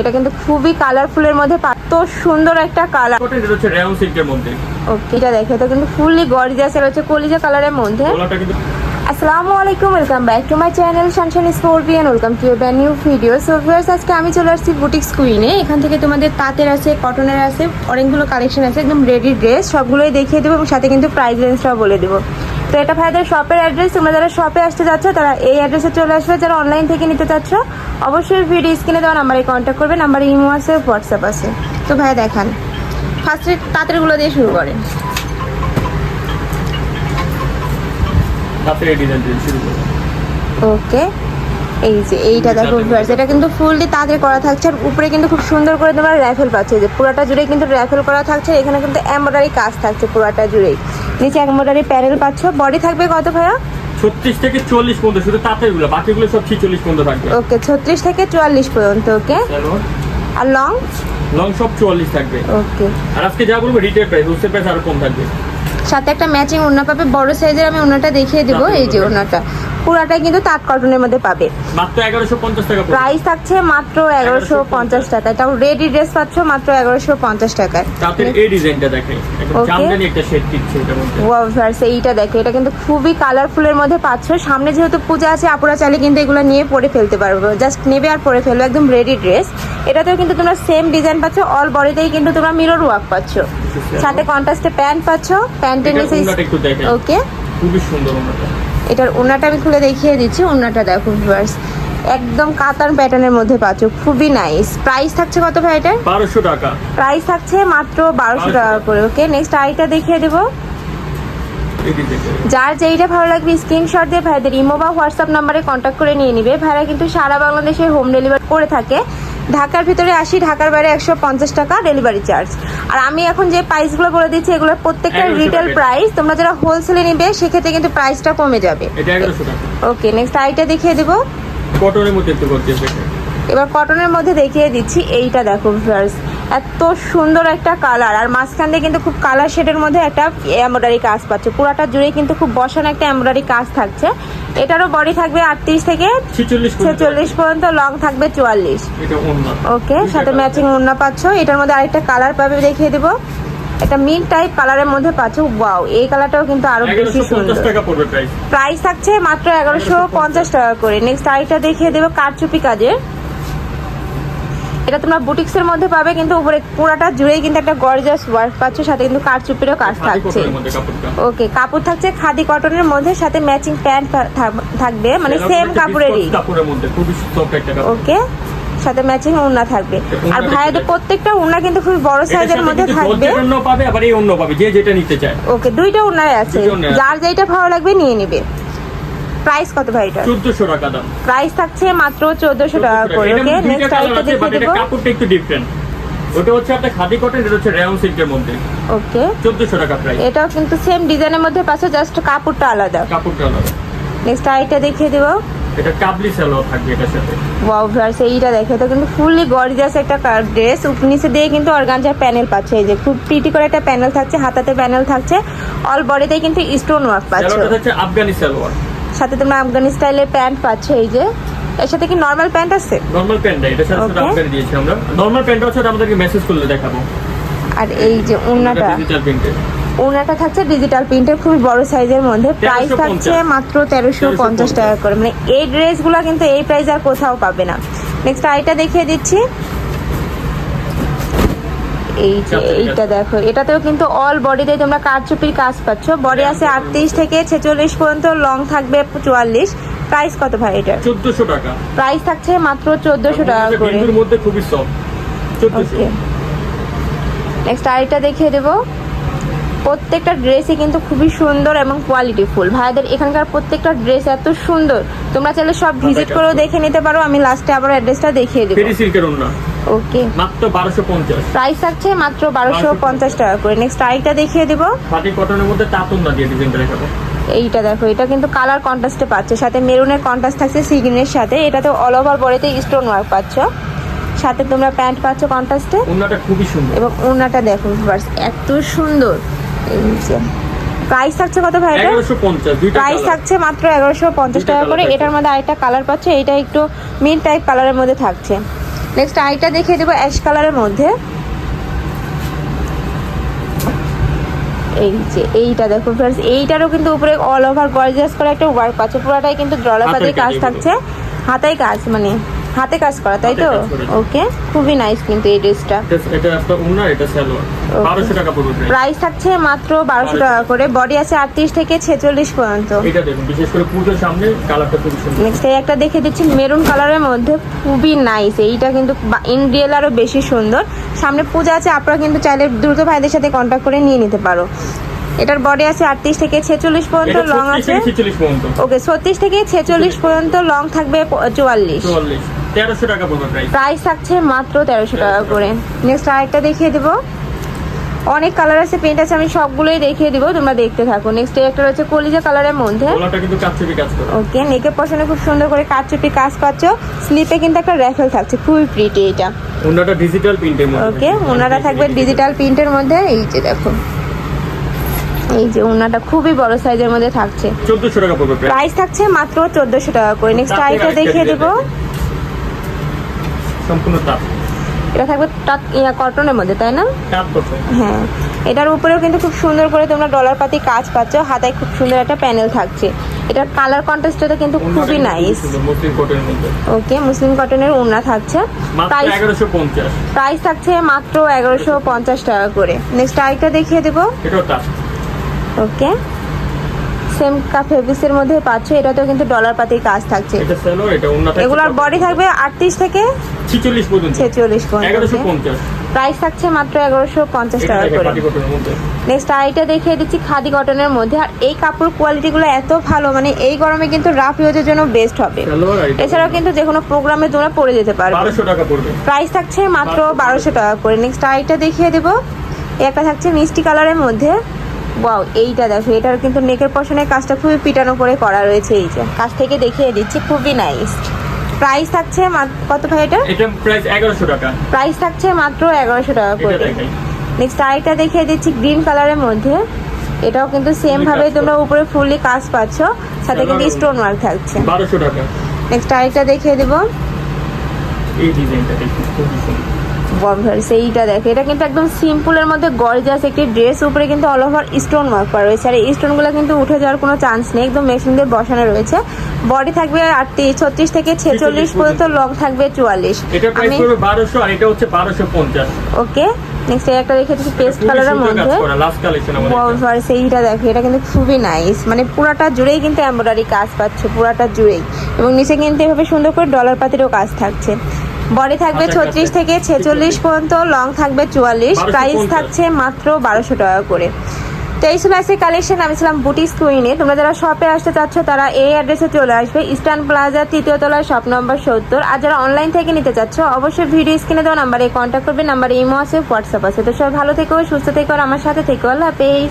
এটা কিন্তু খুবই কালারফুলের মধ্যে এত সুন্দর একটা কালার এটা হচ্ছে রেয়ন সিল্কের মধ্যে। ওকে এটা দেখো এটা কিন্তু ফুললি গর্জিয়াস এর হচ্ছে কলিজা কালারের মধ্যে। আসসালামু আলাইকুম welcome back to my channel শানশান Scorpion welcome to ব্যান নিউ ভিডিও সো আজকে আমি চলে আসছি বুটিক্স কুইনে এখান থেকে তোমাদের তাঁতের আছে কটনের আছে, অনেকগুলো কালেকশন আছে, একদম রেডি ড্রেস সবগুলোই দেখিয়ে দেবো এবং সাথে কিন্তু প্রাইস রেঞ্জটাও বলে দেবো। তো এটা ভাইদের শপের অ্যাড্রেস তোমরা যারা শপে আসতে যাচ্ছ, তারা এই অ্যাড্রেসে চলে আসবে। যারা অনলাইন থেকে নিতে চাচ্ছ, অবশ্যই ভিডিও স্ক্রিনে দেওয়া নাম্বারে কন্ট্যাক্ট করবে নাম্বারে ইমো আছে হোয়াটসঅ্যাপ আছে। তো ভাই, দেখান। ফার্স্টে তাঁতেরগুলো দিয়ে শুরু করেন। হাতের ডিজাইন দিয়ে শুরু করব। ওকে এই যে এইটা দেখো ভিউয়ার্স এটা কিন্তু ফুললি তাদের করা থাকছে আর উপরে কিন্তু খুব সুন্দর করে তোমরা র্যাফেল পাচ্ছে। যে পুরোটা জুড়ে কিন্তু র্যাফেল করা থাকছে এখানে কিন্তু এমব্রয়ডারি কাজ থাকছে পুরোটা জুড়েই। নিচে এমব্রয়ডারি প্যানেল পাচ্ছ। বডি থাকবে কত ভাইয়া? ছত্রিশ থেকে চল্লিশ পর্যন্ত শুধু তাঁতেরগুলো বাকিগুলো সব ছিচল্লিশ পর্যন্ত থাকবে। ওকে ছত্রিশ থেকে চুয়াল্লিশ পর্যন্ত ওকে? আর লং লং সব চুয়াল্লিশ থাকবে। ওকে। আর আজকে যা বলব রিটেল প্রাইস হোলসেল প্রাইস আরও কম থাকবে। সাথে একটা ম্যাচিং ওড়না পাবে। বড় সাইজের আমি ওড়নাটা দেখিয়ে দেবো। এই যে ওড়নাটা। পুরাটাই কিন্তু তাঁত কটনের মধ্যে পাবে। প্রাইস থাকছে মাত্র এগারোশো পঞ্চাশ টাকা। এটাও রেডি ড্রেস পাচ্ছ মাত্র এগারোশো পঞ্চাশ টাকায়। তাঁতের এই ডিজাইনটা দেখে একদম জামদানি একটা শেড দিচ্ছে এটার মধ্যে। ওয়াও ভিউয়ার্স এইটা দেখো এটা কিন্তু খুবই কালারফুলের মধ্যে পাচ্ছ। সামনে যেহেতু পূজা আছে আপুরা চাইলে কিন্তু এগুলো নিয়ে পরে ফেলতে পারবে। জাস্ট নেবে আর পরে ফেলবে একদম রেডি ড্রেস এটাতেও কিন্তু তোমরা সেম ডিজাইন পাচ্ছ অল বডিতেই কিন্তু তোমরা মিরর ওয়ার্ক পাচ্ছ। সাথে কন্ট্রাস্টে প্যান্ট পাচ্ছ প্যান্টের নিচে ওকে খুবই সুন্দর ওনাটা। এটার ওনাটা আমি খুলে দেখিয়ে দিচ্ছি ওনাটা দেখো ভিউয়ার্স একদম কাতান প্যাটার্নের মধ্যে পাচ্ছ খুবই নাইস প্রাইস থাকছে কত ভাই এটার? বারোশো টাকা। প্রাইস থাকছে মাত্র বারোশো 1200 টাকা করে ওকে নেক্সট আইটা দেখিয়ে দেবো। যার যেইটা ভালো লাগবে স্ক্রিনশট দিয়ে ভাইদের ইমো বা হোয়াটসঅ্যাপ নাম্বারে কন্ট্যাক্ট করে নিয়ে নিবে। ভাইরা কিন্তু সারা বাংলাদেশে হোম ডেলিভারি করে থাকে। ঢাকার ভিতরে আসি ঢাকার বাইরে একশো পঞ্চাশ টাকা ডেলিভারি চার্জ আর আমি এখন যে প্রাইসগুলো বলে দিচ্ছি এগুলোর প্রত্যেকটা রিটেল প্রাইস তোমরা যারা হোলসেলে নিবে সেক্ষেত্রে কিন্তু প্রাইসটা কমে যাবে। ওকে নেক্সট আইটা দেখিয়ে দেবো। কটনের মধ্যে এবার কটনের মধ্যে দেখিয়ে দিচ্ছি এইটা দেখো ভিউয়ার্স এত সুন্দর একটা কালার। আর মাঝখান দিয়ে কিন্তু খুব কালার শেডের মধ্যে একটা এমব্রয়ডারি কাজ পাচ্ছে। পুরাটা জুড়ে কিন্তু খুব বসানো একটা এমব্রয়ডারি কাজ থাকছে। এটারও বডি থাকবে আটত্রিশ থেকে ছিচল্লিশ পর্যন্ত। লং থাকবে চুয়াল্লিশ। ওকে সাথে ম্যাচিং ওড়না। পাচ্ছ। এটার মধ্যে আরেকটা কালার পাবে দেখিয়ে দেবো। একটা মিড টাইপ কালারের মধ্যে পাচ্ছ। ওয়াও এই কালারটাও কিন্তু আরও বেশি সুন্দর। প্রাইস থাকছে মাত্র এগারোশো পঞ্চাশ টাকা করে। নেক্সট আরেকটা দেখিয়ে দেবো কারচুপি কাজের। এটা তোমরা বুটিক্সের মধ্যে পাবে কিন্তু উপরে পুরাটা জুড়েই কিন্তু একটা গর্জাস ওয়ার্ক পাচ্ছ সাথে কিন্তু কারচুপিরও কাজ থাকছে। ওকে কাপড় থাকছে খাদি কটনের মধ্যে সাথে ম্যাচিং প্যান্ট থাকবে মানে সেম কাপড়েরই। খুবই ওকে সাথে ম্যাচিং ওড়না থাকবে। আর ভাইয়াদের প্রত্যেকটা ওড়না কিন্তু খুব বড় সাইজের মধ্যে থাকবে। পাবে আবার এই পাবে যে যেটা নিতে চায়। ওকে দুইটা ওড়নাই আছে। যার যেটা ভালো লাগবে নিয়ে নিবে। প্রাইস কত ভাই এটা চোদ্দশো টাকা দাম। প্রাইস থাকছে মাত্র চোদ্দশো টাকা করে ওকে নেক্সট আছে দেখিয়ে এটা দেবো। কাপড়টা একটু ডিফারেন্ট ওটা হচ্ছে আপনার খাদি কটন এটা হচ্ছে রেয়ন সিল্কের মধ্যে। ওকে চোদ্দশো টাকা প্রাইস এটাও কিন্তু সেম ডিজাইনের মধ্যে পাচ্ছে জাস্ট কাপড়টা আলাদা। কাপড়টা আলাদা। নেক্সট আরেকটা দেখিয়ে দেবো। এটা কাবলি সালোয়ার থাকবে এটার সাথে। ওয়াও ভিউয়ার্স এইটা দেখো এটা কিন্তু ফুললি গর্জিয়াস একটা ড্রেস নিচে দিয়ে কিন্তু অর্গানজার প্যানেল পাচ্ছে। এই যে খুব প্রিটি করে একটা প্যানেল থাকছে হাতাতে প্যানেল থাকছে। অল বডিতে কিন্তু স্টোন ওয়ার্ক পাচ্ছে। সালোয়ারটা হচ্ছে আফগানি সালোয়ার সাথে তোমরা আফগানি স্টাইলের প্যান্ট পাচ্ছ এই যে। এর সাথে কি নর্মাল প্যান্ট আছে? নর্মাল প্যান্টটা এটার সাথে সাথে. আফগানি দিয়েছি আমরা। নর্মাল প্যান্টটা হচ্ছে আমাদেরকে মেসেজ করলে দেখাবো। আর এই যে ওড়নাটা ডিজিটাল প্রিন্টের ওড়নাটা থাকছে ডিজিটাল প্রিন্টের খুবই বড় সাইজের মধ্যে। প্রাইস থাকছে মাত্র তেরোশো পঞ্চাশ টাকা করে। মানে এই ড্রেসগুলো কিন্তু এই প্রাইস আর কোথাও পাবে না। নেক্সট আইটা দেখিয়ে দিচ্ছি। এই যে এইটা দেখো। এটাতেও কিন্তু অল বডিতে তোমরা কারচুপির কাজ পাচ্ছ। বডি আছে আটত্রিশ থেকে ছেচল্লিশ পর্যন্ত লং থাকবে চুয়াল্লিশ। প্রাইস কত ভাই এটা চোদ্দশো টাকা। প্রাইস থাকছে মাত্র চোদ্দশো টাকা করে। মধ্যে খুবই সফট ওকে নেক্সট আরেকটা দেখিয়ে দেবো। প্রত্যেকটা ড্রেসই কিন্তু খুবই সুন্দর এবং কোয়ালিটি ফুল ভাইয়াদের এখানকার প্রত্যেকটা ড্রেস এত সুন্দর। তোমরা চাইলে সব ভিজিট করেও দেখে নিতে পারো। আমি লাস্টে আবার অ্যাড্রেসটা দেখিয়ে দেবো। ওকে মাত্র বারোশো পঞ্চাশ। প্রাইস থাকছে মাত্র বারোশো পঞ্চাশ। টাকা করে। নেক্সট আরেকটা দেখিয়ে দেবো। খাদি কটনের মধ্যে তাঁতুন না দিয়ে ডিজাইনটা দেখাবো। এইটা দেখো এটা কিন্তু কালার কন্ট্রাস্টে পাচ্ছে। সাথে মেরুনের কন্ট্রাস্ট থাকছে সিগ্রিনের সাথে। এটাতে অল ওভার বডিতে স্টোন ওয়ার্ক পাচ্ছ। সাথে তোমরা প্যান্ট পাচ্ছ কন্ট্রাস্টে ওন্নাটা খুবই সুন্দর। এবং ওড়নাটা দেখো এত সুন্দর। প্রাইস থাকছে কত ভাই প্রাইস থাকছে মাত্র এগারোশো পঞ্চাশ টাকা করে। এটার মধ্যে আরেকটা কালার পাচ্ছে এটা একটু মিড টাইপ কালারের মধ্যে থাকছে। নেক্সট আইটা দেখিয়ে দেবো অ্যাশ কালারের মধ্যে। এই যে এইটা দেখো ফ্রেন্ডস এইটারও কিন্তু উপরে অল ওভার গর্জিয়াস করে একটা ওয়ার্ক পাচ্ছে পুরোটাই কিন্তু ডলাপাতি হাতের কাজ থাকছে। হাতায় কাজ মানে। হাতে কাজ করা তাই তো। ওকে খুবই নাইস কিন্তু এই ড্রেসটা এটা- একটা উন্না এটা সালোয়ার বারোশো টাকা পড়বে প্রাইস থাকছে মাত্র বারোশো টাকা করে বডি আছে আটত্রিশ থেকে ছেচল্লিশ পর্যন্ত। এটা দেখুন বিশেষ করে পুজোর সামনে কালারটা খুবই সুন্দর। নেক্সট এই একটা দেখে দিচ্ছি মেরুন কালারের মধ্যে খুবই নাইস এইটা কিন্তু ইন রিয়েল আরও বেশি সুন্দর। সামনে পূজা আছে আপনারা কিন্তু চাইলে দ্রুত ভাইদের সাথে কন্ট্যাক্ট করে নিয়ে নিতে পারো। এটার বডি আছে আটত্রিশ থেকে ছেচল্লিশ পর্যন্ত লং আছে। 46 পর্যন্ত। ওকে ছত্রিশ থেকে ছেচল্লিশ পর্যন্ত লং থাকবে চুয়াল্লিশ। চুয়াল্লিশ তেরোশো টাকা পড়বে প্রাইস প্রাইস থাকছে মাত্র তেরোশো টাকা করে। নেক্সট আরেকটা দেখিয়ে দেবো। অনেক কালার আছে পেন্ট আছে আমি সবগুলোই দেখিয়ে দিব তোমরা দেখতে থাকো। নেক্সট একটা রয়েছে কলিজা কালারের মধ্যে। গলাটা কিন্তু কাচ্চুপি কাজ করে। ওকে নেকের পশনে খুব সুন্দর করে কাটচুপি কাজ পাচ্ছ স্লিপে কিন্তু একটা র্যাফেল থাকছে খুবই প্রিটি এটা। উন্নাটা ডিজিটাল প্রিন্টের মধ্যে। ওকে ওনারা থাকবে ডিজিটাল প্রিন্টের মধ্যে। এই যে দেখো। এই যে ওনাটা খুবই বড় সাইজের মধ্যে থাকছে। চোদ্দশো টাকা পড়বে প্রাইস থাকছে মাত্র চোদ্দশো টাকা করে। নেক্সট আইটা দেখিয়ে দেবো। সম্পূর্ণ তাপ। এটা থাকবে টাক ইয়া কটনের মধ্যে তাই না? হ্যাঁ। এটার উপরেও কিন্তু খুব সুন্দর করে তোমরা ডলার পাতি কাজ পাচ্ছ হাতায় খুব সুন্দর একটা প্যানেল থাকছে। এটার কালার কন্ট্রাস্টটা কিন্তু খুবই নাইস ওকে মুসলিম কটনের ওড়না থাকছে। প্রাইস প্রাইস থাকছে মাত্র এগারোশো পঞ্চাশ টাকা করে। নেক্সট আরেকটা দেখিয়ে দেবো। ওকে। সেম ফেব্রিক্সের মধ্যে পাচ্ছ এটাতেও কিন্তু ডলার পাতির কাজ থাকছে। এগুলোর বডি থাকবে আটত্রিশ থেকে ছিচল্লিশ পর্যন্ত। ছেচল্লিশ পর্যন্ত। প্রাইস থাকছে মাত্র এগারোশো পঞ্চাশ টাকা করে। নেক্সট আইটা দেখিয়ে দিচ্ছি খাদি কটনের মধ্যে। আর এই কাপড় কোয়ালিটিগুলো এত ভালো মানে এই গরমে কিন্তু রাফ ইউজের জন্য বেস্ট হবে। এছাড়াও কিন্তু যে কোনো প্রোগ্রামে তোমরা পরে যেতে পারবে। বারোশো টাকা পড়বে। প্রাইস থাকছে মাত্র বারোশো। টাকা করে। নেক্সট আরেকটা দেখিয়ে দেবো। একটা থাকছে মিষ্টি কালারের মধ্যে। ওয়াও এইটা দেখো এটার কিন্তু নেকের পশনের কাজটা খুবই পিটানো করে করা রয়েছে এই যে। কাছ থেকে দেখিয়ে দিচ্ছি খুবই নাইস প্রাইস থাকছে কত ভাই এটা? এটা প্রাইস এগারোশো টাকা। প্রাইস থাকছে মাত্র এগারোশো টাকা করে। নেক্সট আরেকটা দেখিয়ে দিচ্ছি গ্রিন কালারের মধ্যে। এটাও কিন্তু সেম ভাবে তোমরা উপরে ফুললি কাজ পাচ্ছ সাথে কিন্তু স্টোন ওয়ার্ক থাকছে। বারোশো টাকা। নেক্সট আরেকটা দেখিয়ে দেবো। এই ডিজাইনটা দেখুন খুবই সুন্দর। সেইটা দেখে এটা কিন্তু একদম সিম্পলের মধ্যে গর্জাস একটি ড্রেস উপরে কিন্তু অল ওভার স্টোন ওয়ার্ক করা রয়েছে। আর এই স্টোনগুলো কিন্তু উঠে যাওয়ার কোনো চান্স নেই একদম মেশিন দিয়ে বসানো রয়েছে। বডি থাকবে আটত্রিশ ছত্রিশ থেকে ছেচল্লিশ পর্যন্ত লং থাকবে চুয়াল্লিশ। বারোশো আর এটা হচ্ছে বারোশো পঞ্চাশ। ওকে নেক্সট একটা দিচ্ছি পেস্ট কালারের মধ্যে। বমভার সেইটা দেখো এটা কিন্তু খুবই নাইস মানে পুরাটা জুড়েই কিন্তু এমব্রয়ডারি কাজ পাচ্ছে পুরাটা জুড়েই। এবং নিচে কিন্তু এভাবে সুন্দর করে ডলার পাতিরও কাজ থাকছে। বডি থাকবে ছত্রিশ। থেকে ছেচল্লিশ পর্যন্ত লং থাকবে চুয়াল্লিশ 1250 প্রাইস থাকছে মাত্র বারোশো টাকা করে। তো এই ছিল আজকে কালেকশন আমি ছিলাম বুটিক স্কুইনে তোমরা যারা শপে আসতে চাচ্ছ তারা এই অ্যাড্রেসে চলে আসবে ইস্টার্ন প্লাজা তৃতীয় তলায় শপ নম্বর সত্তর। আর যারা অনলাইন থেকে নিতে চাচ্ছ অবশ্যই ভিডিও স্ক্রিনে দেওয়া নাম্বারে কন্ট্যাক্ট করবে নাম্বারে ইমো আছে হোয়াটসঅ্যাপ আছে। তো সবাই ভালো থেকো সুস্থ থেকো আর আমার সাথে থেকো। আল্লাহ হাফেজ।